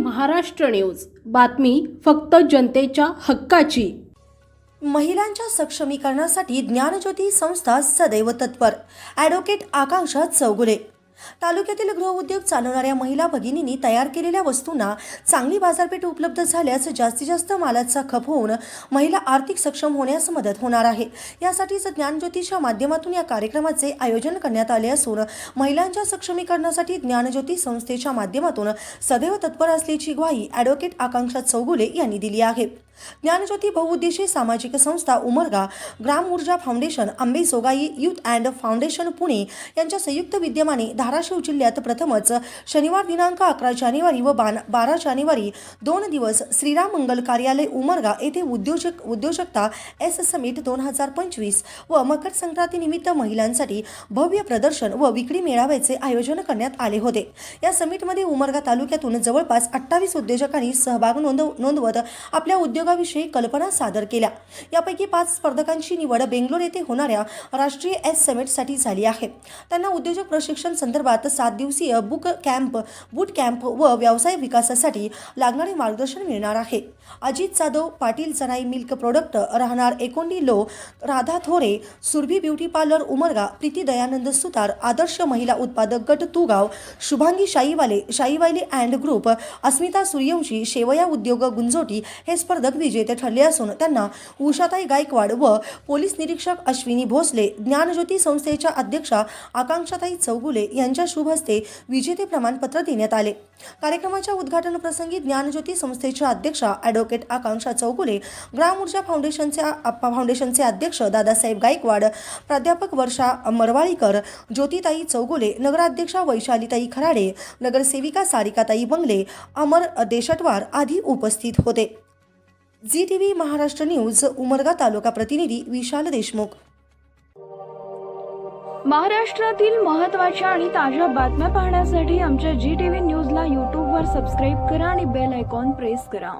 Maharashtra news. बातमी फक्त जनतेच्या हक्काची. महिलांच्या सक्षमीकरणासाठी ज्ञानज्योती संस्था सदैव तत्पर. ॲडव्होकेट आकांक्षा चौगुले. तालुक्यातील गृहउद्योग चालवणाऱ्या महिला भगिनींनी तयार केलेल्या वस्तूंना चांगली बाजारपेठ उपलब्ध झाल्यास जास्तीत जास्त मालाचा खप होऊन महिला आर्थिक सक्षम होण्यास मदत होणार आहे. यासाठीच ज्ञानज्योतीच्या माध्यमातून या कार्यक्रमाचे आयोजन करण्यात आले असून महिलांच्या सक्षमीकरणासाठी ज्ञानज्योती संस्थेच्या माध्यमातून सदैव तत्पर असल्याची ग्वाही ॲडव्होकेट आकांक्षा चौगुले यांनी दिली आहे. ज्ञानज्योती बहुउद्देशीय सामाजिक संस्था Umarga Gram Urja foundation Ambe Sogai youth and foundation Pune यांच्या संयुक्त विद्यमाने धाराशिव जिल्ह्यात प्रथमच शनिवार दिनांक अकरा जानेवारी व बान बारा जानेवारी दोन दिवस श्रीराम मंगल कार्यालय उमरगा येथे उद्योजक उद्योजकता एस समिट दोन हजार पंचवीस व मकर संक्रांतीनिमित्त महिलांसाठी भव्य प्रदर्शन व विक्री मेळाव्याचे आयोजन करण्यात आले होते. या समिटमध्ये उमरगा तालुक्यातून जवळपास अठ्ठावीस उद्योजकांनी सहभाग नोंदव नोंदवत आपल्या उद्योग उद्योगाविषयी कल्पना सादर केल्या. यापैकी पाच स्पर्धकांची निवड बेंगलोर येथे होणाऱ्या राष्ट्रीय एस समिटसाठी झाली आहे. त्यांना उद्योजक प्रशिक्षण संदर्भात सात दिवसीय बुक कॅम्प बूट कॅम्प व व्यवसाय विकासासाठी लागणारे मार्गदर्शन मिळणार आहे. अजित जाधव पाटील जनाई मिल्क प्रोडक्ट राहणार एकोंडी लो राधा थोरे सुरभी ब्युटी पार्लर उमरगा प्रीती दयानंद सुतार आदर्श महिला उत्पादक गट तुगाव शुभांगी शाईवाले शाईवाले अँड ग्रुप अस्मिता सूर्यवंशी शेवया उद्योग गुंजोटी हे स्पर्धक विजेते ठरले असून त्यांना उषाताई गायकवाड व पोलीस निरीक्षक अश्विनी भोसले ज्ञानज्योती संस्थेच्या अध्यक्षा आकांक्षाताई चौगुले यांच्या शुभ हस्ते विजेते प्रमाणपत्र देण्यात आले. कार्यक्रमाच्या उद्घाटनप्रसंगी ज्ञानज्योती संस्थेच्या अध्यक्षा ॲडव्होकेट आकांक्षा चौगुले ग्राम ऊर्जा फाउंडेशनचे आप्पा फाउंडेशनचे अध्यक्ष दादासाहेब गायकवाड प्राध्यापक वर्षा मरवाळीकर ज्योतिताई चौगुले नगराध्यक्षा वैशालीताई खराडे नगरसेविका सारिकाताई बंगले अमर देशटवार आदी उपस्थित होते. Z T V Maharashtra news Umarga तालुका प्रतिनिधी विशाल देशमुख. महाराष्ट्रातील महत्त्वाच्या आणि ताज्या बातम्या पाहण्यासाठी आमच्या जी टी व्ही न्यूजला यूट्यूबवर सबस्क्राईब करा आणि बेल आयकॉन प्रेस करा.